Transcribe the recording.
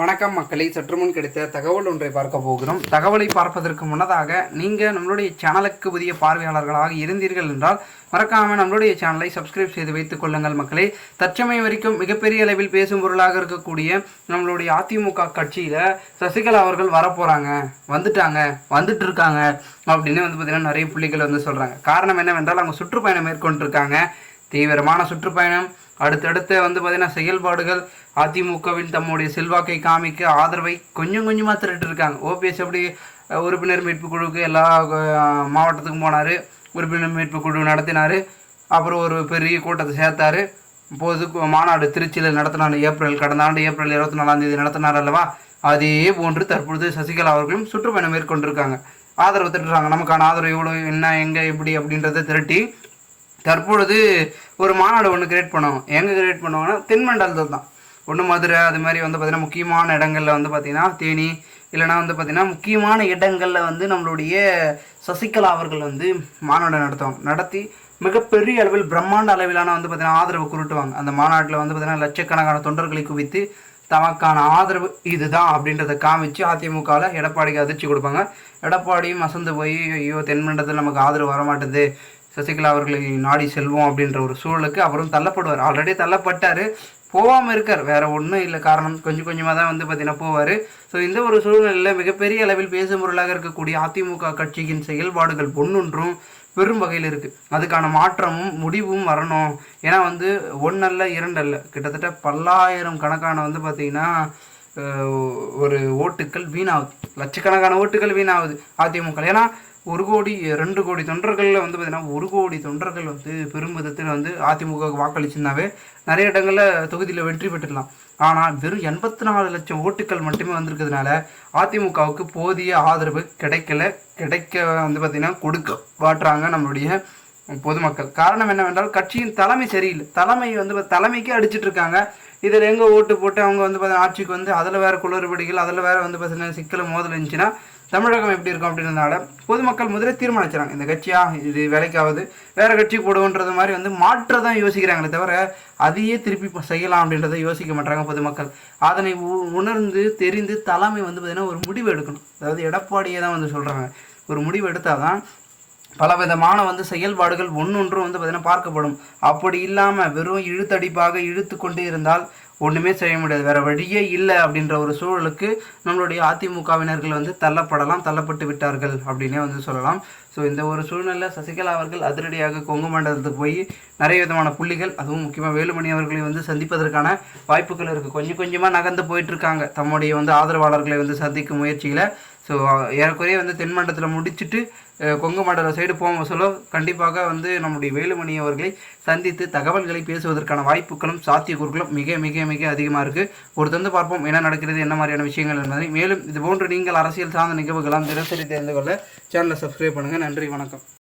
வணக்கம் மக்களை. சற்று முன் கிடைத்த தகவல் ஒன்றை பார்க்க போகிறோம். தகவலை பார்ப்பதற்கு முன்னதாக நீங்கள் நம்மளுடைய சேனலுக்கு புதிய பார்வையாளர்களாக இருந்தீர்கள் என்றால் மறக்காமல் நம்மளுடைய சேனலை சப்ஸ்கிரைப் செய்து வைத்துக் கொள்ளுங்கள் மக்களே. தற்சமயம் வரைக்கும் மிகப்பெரிய அளவில் பேசும் பொருளாக இருக்கக்கூடிய நம்மளுடைய அதிமுக கட்சியில் சசிகலா அவர்கள் வரப்போகிறாங்க வந்துட்டாங்க. வந்துட்டு இருக்காங்க அப்படின்னு வந்து பார்த்திங்கன்னா நிறைய புள்ளிகள் வந்து சொல்கிறாங்க காரணம் என்னவென்றால் அவங்க சுற்றுப்பயணம் மேற்கொண்டிருக்காங்க. தீவிரமான சுற்றுப்பயணம். அடுத்தடுத்து வந்து பார்த்திங்கன்னா செயல்பாடுகள். அதிமுகவின் தம்முடைய செல்வாக்கை காமிக்க ஆதரவை கொஞ்சம் கொஞ்சமாக திரட்டு இருக்காங்க. ஓபிஎஸ் எப்படி உறுப்பினர் மீட்பு குழுவுக்கு எல்லா மாவட்டத்துக்கும் போனார். உறுப்பினர் மீட்பு குழு நடத்தினார். அப்புறம் ஒரு பெரிய கூட்டத்தை சேர்த்தாரு. பொது மாநாடு திருச்சியில் நடத்தினார். ஏப்ரல் கடந்த ஆண்டு ஏப்ரல் இருபத்தி நாலாம் தேதி நடத்தினார் அல்லவா? அதே போன்று தற்பொழுது சசிகலா அவர்களும் சுற்றுப்பயணம் மேற்கொண்டிருக்காங்க. ஆதரவு திட்டுறாங்க நமக்கான ஆதரவு எவ்வளோ என்ன எங்கே எப்படி அப்படின்றத திரட்டி தற்பொழுது ஒரு மாநாடு ஒன்று கிரியேட் பண்ணுவோம் எங்கே கிரியேட் பண்ணுவாங்கன்னா தென்மண்டலத்தில் தான். ஒன்று மதுரை அது மாதிரி வந்து பார்த்திங்கன்னா முக்கியமான இடங்களில் வந்து பார்த்திங்கன்னா தேனி இல்லைனா வந்து பார்த்திங்கன்னா முக்கியமான இடங்களில் வந்து நம்மளுடைய சசிகலா அவர்கள் வந்து மாநாடு நடத்துவாங்க நடத்தி மிகப்பெரிய அளவில் பிரம்மாண்ட அளவிலான வந்து பார்த்திங்கன்னா ஆதரவு குருட்டுவாங்க. அந்த மாநாட்டில் வந்து பார்த்திங்கன்னா லட்சக்கணக்கான தொண்டர்களை குவித்து தமக்கான ஆதரவு இதுதான் அப்படின்றத காமிச்சு அதிமுகவில் எடப்பாடிக்கு அதிர்ச்சி கொடுப்பாங்க. எடப்பாடியும் அசந்து போய் ஐயோ தென்மண்டலத்தில் நமக்கு ஆதரவு வரமாட்டேது சசிகலா அவர்களை நாடி செல்வோம் அப்படின்ற ஒரு சூழலுக்கு அவரும் தள்ளப்படுவார். ஆல்ரெடி தள்ளப்பட்டார். போகாமல் இருக்கார். வேறு ஒன்றும் இல்லை. காரணம் கொஞ்சம் கொஞ்சமாக தான் வந்து பார்த்தீங்கன்னா போவார். ஸோ இந்த ஒரு சூழ்நிலையில் மிகப்பெரிய அளவில் பேசும் பொருளாக இருக்கக்கூடிய அதிமுக கட்சியின் செயல்பாடுகள் ஒன்னொன்றும் பெரும் வகையில் இருக்குது அதுக்கான மாற்றமும் முடிவும் வரணும். ஏன்னா வந்து ஒன்றல்ல இரண்டல்ல. கிட்டத்தட்ட பல்லாயிரம் கணக்கான வந்து பார்த்திங்கன்னா ஒரு ஓட்டுக்கள் வீணாகுது. லட்சக்கணக்கான ஓட்டுகள் வீணாகுது. அதிமுக. ஏன்னா ஒரு கோடி ரெண்டு கோடி தொண்டர்களில் வந்து பார்த்திங்கன்னா ஒரு கோடி தொண்டர்கள் வந்து பெரும் விதத்தில் வந்து அதிமுகவுக்கு வாக்களிச்சிருந்தாவே நிறைய இடங்களில் தொகுதியில் வெற்றி பெற்றுடலாம் ஆனால் வெறும் எண்பத்தி நாலு லட்சம் ஓட்டுகள் மட்டுமே வந்திருக்கிறதுனால அதிமுகவுக்கு போதிய ஆதரவு கிடைக்கல. கிடைக்க வந்து பார்த்திங்கன்னா கொடுக்க மாட்டுறாங்க நம்மளுடைய பொதுமக்கள். காரணம் என்னவென்றால் கட்சியின் தலைமை சரியில்லை. தலைமை வந்து தலைமைக்கே தலைமைக்கு அடிச்சிட்டு இருக்காங்க. இதில் எங்கே ஓட்டு போட்டு அவங்க வந்து பார்த்தீங்கன்னா ஆட்சிக்கு வந்து அதில் வேறு குளறுபடிகள் அதில் வேறு வந்து பார்த்தீங்கன்னா சிக்கல் மோதல் இருந்துச்சுன்னா தமிழகம் எப்படி இருக்கும் அப்படின்றதுனால பொதுமக்கள் முதல்ல தீர்மானிச்சாங்க இந்த கட்சியா? இது வேலைக்காவது? வேற கட்சி போடுவோன்றது மாதிரி வந்து மாற்ற தான் யோசிக்கிறாங்களே தவிர அதையே திருப்பி செய்யலாம் அப்படின்றத யோசிக்க மாட்டாங்க பொதுமக்கள். அதனை உ- உணர்ந்து தெரிந்து தலைமை வந்து பார்த்தீங்கன்னா ஒரு முடிவு எடுக்கணும். அதாவது எடப்பாடியே தான் வந்து சொல்கிறாங்க ஒரு முடிவு எடுத்தாதான் பலவிதமான வந்து செயல்பாடுகள் ஒன்றொன்றும் வந்து பார்த்தீங்கன்னா பார்க்கப்படும். அப்படி இல்லாமல் வெறும் இழுத்தடிப்பாக இழுத்து கொண்டே இருந்தால் ஒன்றுமே செய்ய முடியாது. வேறு வழியே இல்லை அப்படின்ற ஒரு சூழலுக்கு நம்மளுடைய அதிமுகவினர்கள் வந்து தள்ளப்படலாம் தள்ளப்பட்டு விட்டார்கள் அப்படின்னே வந்து சொல்லலாம். ஸோ இந்த ஒரு சூழ்நிலை சசிகலா அவர்கள் அதிரடியாக கொங்கு மண்டலத்துக்கு போய் நிறைய விதமான புள்ளிகள் அதுவும் முக்கியமாக வேலுமணி அவர்களை வந்து சந்திப்பதற்கான வாய்ப்புகள் இருக்குது கொஞ்சம் கொஞ்சமாக நகர்ந்து போயிட்டுருக்காங்க தம்முடைய வந்து ஆதரவாளர்களை வந்து சந்திக்கும் முயற்சியில் ஸோ ஏறக்குறைய வந்து தென்மண்டலத்தில் முடிச்சுட்டு கொங்கு மண்டல சைடு போக சொல்ல கண்டிப்பாக வந்து நம்முடைய வேலுமணி அவர்களை சந்தித்து தகவல்களை பேசுவதற்கான வாய்ப்புகளும் சாத்தியக்கூறுகளும் மிக மிக மிக அதிகமாக இருக்குது ஒரு தந்து பார்ப்போம் என்ன நடக்கிறது என்ன மாதிரியான விஷயங்கள் என்பதை. மேலும் இது போன்று நீங்கள் அரசியல் சார்ந்த நிகழ்வுகளாம் தினசரி தெரிந்து கொள்ள சேனலை சப்ஸ்கிரைப் பண்ணுங்கள் நன்றி வணக்கம்.